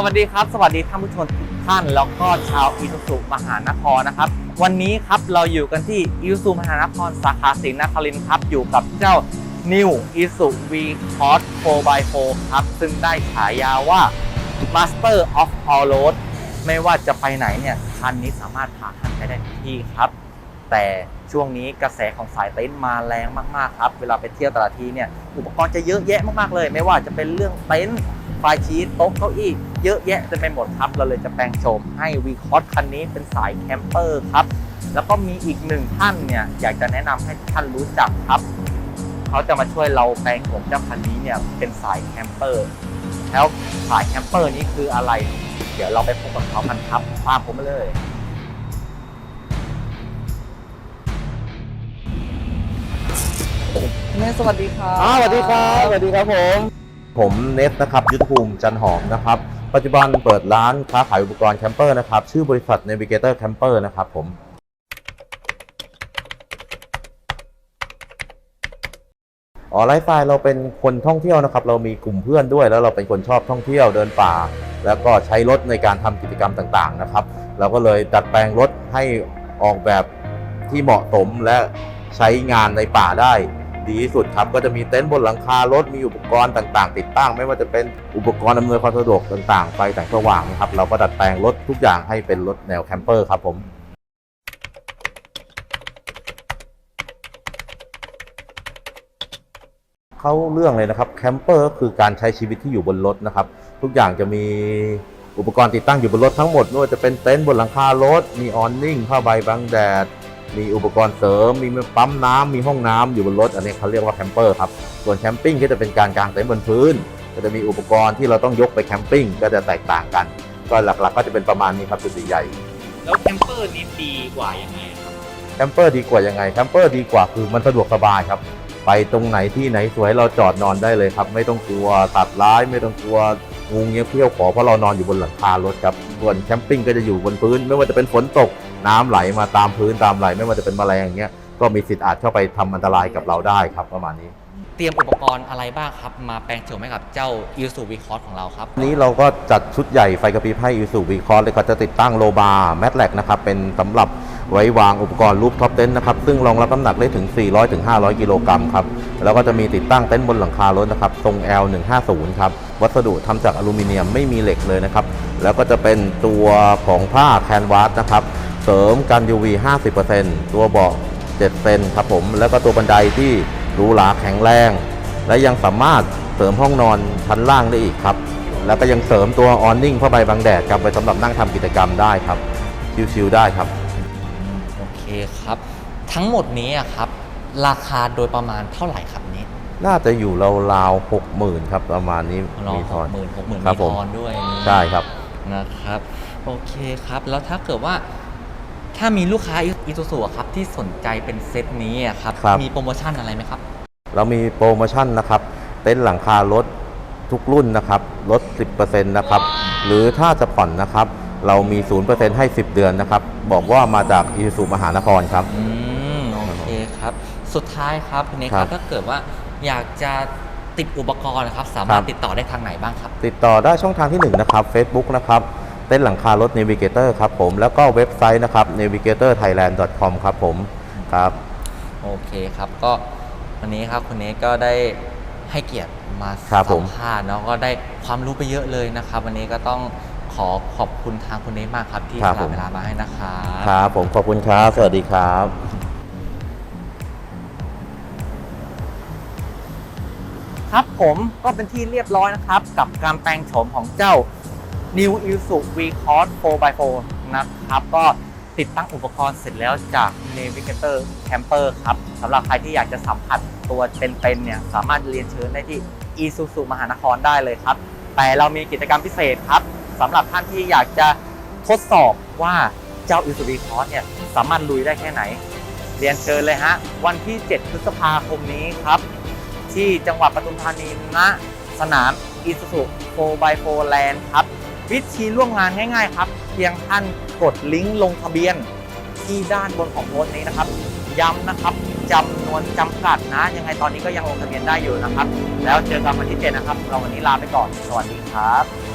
สวัสดีครับ สวัสดีท่านผู้ชมทุกท่านแล้วก็ชาวอีซูซุมหานครนะครับ วันนี้ครับเราอยู่กันที่อีซูซุมหานครสาขาศรีนครินทร์ครับอยู่กับเจ้า New i s u V Cross 4x4 ครับ ซึ่งได้ฉายาว่า Master of All Road ไม่ว่าจะไปไหนเนี่ย คันนี้สามารถพาท่านไปได้ทุกที่ครับ แต่ช่วงนี้กระแสของสายเต็นท์มาแรงมากๆครับ เวลาไปเที่ยวแต่ละทีเนี่ยอุปกรณ์จะเยอะแยะมากๆเลย ไม่ว่าจะเป็นเรื่องเต็นท์ไฟชีตโต๊ะเก้าอี้เยอะแยะเต็มไปหมดครับเราเลยจะแปลงโฉมให้วีคอสคันนี้เป็นสายแคมเปอร์ครับ แล้วก็มีอีกหนึ่งท่านเนี่ยอยากจะแนะนำให้ท่านรู้จักครับ เขาจะมาช่วยเราแปลงโฉมเจ้าคันนี้เนี่ยเป็นสายแคมเปอร์แล้วสายแคมเปอร์นี้คืออะไร เดี๋ยวเราไปพบกับเขากันครับตามผมมาเลย แม่สวัสดีครับอ่าสวัสดีครับสวัสดีครับผม ผมเนฟนะครับยุทธภูมิจันหอมนะครับ ปัจจุบันเปิดร้านค้าขายอุปกรณ์แคมเปอร์นะครับ ชื่อบริษัท Navigator Camper นะครับผมอ๋อไลฟ์สไตล์เราเป็นคนท่องเที่ยวนะครับ เรามีกลุ่มเพื่อนด้วย แล้วเราเป็นคนชอบท่องเที่ยวเดินป่า แล้วก็ใช้รถในการทำกิจกรรมต่างๆนะครับ เราก็เลยดัดแปลงรถให้ออกแบบที่เหมาะสมและ ใช้งานในป่าได้ ดีที่สุดครับ ก็จะมีเต็นท์บนหลังคารถมีอุปกรณ์ต่างๆ ติดตั้ง ไม่ว่าจะเป็นอุปกรณ์อำนวยความสะดวกต่างๆไฟแสงสว่างนะครับเราก็ดัดแปลงรถทุกอย่างให้เป็นรถแนวแคมเปอร์ครับผมเข้าเรื่องเลยนะครับแคมเปอร์ก็คือการใช้ชีวิตที่อยู่บนรถนะครับ ทุกอย่างจะมีอุปกรณ์ติดตั้งอยู่บนรถทั้งหมดไม่ว่าจะเป็นเต็นท์บนหลังคารถมีออนนิ่งผ้าใบบังแดด มีอุปกรณ์เสริม มีปั๊มน้ำมีห้องน้ำอยู่บนรถ อันนี้เขาเรียกว่าแคมเปอร์ครับ ส่วนแคมปิ้งก็จะเป็นการกางเต็นท์บนพื้น ก็จะมีอุปกรณ์ที่เราต้องยกไปแคมปิ้งก็จะแตกต่างกัน ก็หลักๆ ก็จะเป็นประมาณนี้ครับจุดใหญ่แล้วแคมเปอร์นี้ดีกว่ายังไงครับแคมเปอร์ดีกว่ายังไงแคมเปอร์ดีกว่าคือมันสะดวกสบายครับ ไปตรงไหนที่ไหนสวยเราจอดนอนได้เลยครับ ไม่ต้องกลัวตัดร้าย ไม่ต้องกลัว งูเงี้ยเที่ยวขอเพราะเรานอนอยู่บนหลังคารถครับส่วนแคมปิ้งก็จะอยู่บนพื้น ไม่ว่าจะเป็นฝนตกน้ำไหลมาตามพื้นตามไหล ไม่ว่าจะเป็นแมลงอย่างเงี้ยก็มีสิทธิ์อาจเข้าไปทำอันตรายกับเราได้ครับประมาณนี้เตรียมอุปกรณ์อะไรบ้างครับ มาแปลงโฉมให้กับเจ้า i s u v c r o s s ของเราครับวันนี้เราก็จัดชุดใหญ่ไฟกระพริบให้อีสูวีคอร์เลยก็จะติดตั้งโลบาร์แมทแลกนะครับ เป็นสำหรับไว้วางอุปกรณ์รูปท็อปเต็นท์นะครับ ซึ่งรองรับน้ำหนักได้ถึง 400-500ถึง500กิโลกรัมครับ แล้วก็จะมีติดตั้งเต็นท์บนหลังคารถนะครับทรง L150 ครับวัสดุทำจากอลูมิเนียมไม่มีเหล็กเลยนะครับ แล้วก็จะเป็นตัวของผ้าแคนวาสนะครับเสริมกัน UV 50%ตัวเบาะ7เซนครับผมแล้วก็ตัวบันไดที่หรูหราแข็งแรง และยังสามารถเสริมห้องนอนชั้นล่างได้อีกครับ แล้วก็ยังเสริมตัวออนนิ่งผ้าใบบังแดดครับไว้สำหรับนั่งทำกิจกรรมได้ครับชิวๆได้ครับ โอเคครับ ทั้งหมดนี้ครับ ราคาโดยประมาณเท่าไหร่ครับนี้น่าจะอยู่ราวๆหกหมื่นครับประมาณนี้รอมีหทอกนหมื่นหกหมื่นครัมีบผม ทอนด้วยนี่ใช่ครับ นะครับโอเคครับ แล้วถ้าเกิดว่า ถ้ามีลูกค้าอีซูซูครับที่สนใจเป็นเซตนี้อะครับครับ มีโปรโมชั่นอะไรไหมครับ เรามีโปรโมชั่นนะครับ เต็นท์หลังคารถทุกรุ่นนะครับลด 10%นะครับ หรือถ้าจะผ่อนนะครับ เรามี 0%ให้ 10 เดือนนะครับ บอกว่ามาจากอีซูมหานครครับ อืม โอเคครับ สุดท้ายครับคุณเนคคครัรับบ ถ้าเกิดว่าอยากจะติดอุปกรณ์นะครับ สามารถครับติดต่อได้ทางไหนบ้างครับ ติดต่อได้ช่องทางที่ 1 นะครับ Facebook นะครับเต้นท์หลังคารถ Navigator ครับผม แล้วก็เว็บไซต์นะครับ navigatorthailand.com ครับผมครับ โอเคครับก็วันนี้ครับคุณเนคก็ได้ให้เกียรติมาครับผสัมม ภาษณ์เนาะก็ได้ความรู้ไปเยอะเลยนะครับ วันนี้ก็ต้องขอขอบคุณทางคุณเนคมากครับที่ครับสผละมเวลามาให้นะครับ ครับผมขอบคุณครับ สวัสดีครับ ครับผมก็เป็นที่เรียบร้อยนะครับ กับการแปลงโฉมของเจ้า New i s u V Cross 4x4 นะครับ ก็ติดตั้งอุปกรณ์เสร็จแล้วจาก Navigator Camper ครับสำหรับใครที่อยากจะสัมผัสตัวเป็นๆเนี่ยสามารถเรียนเชิญได้ที่ Isuzu มหานครได้เลยครับ แต่เรามีกิจกรรมพิเศษครับสำหรับท่านที่อยากจะทดสอบว่าเจ้า Isuzu V Cross เนี่ยสามารถลุยได้แค่ไหน เรียนเชิญเลยฮะวันที่ 7 พฤษภาคมนี้ครับ ที่จังหวัดปทุมธานีณสนาม Isuzu 4x4 Land ครับ วิธีร่วมงานง่ายๆครับ เพียงท่านกดลิงก์ลงทะเบียนที่ด้านบนของโพสต์นี้นะครับ ย้ำนะครับจำนวนจำกัดนะ ยังไงตอนนี้ก็ยังลงทะเบียนได้อยู่นะครับ แล้วเจอกันวันที่ 7 นะครับ เราวันนี้ลาไปก่อน สวัสดีครับ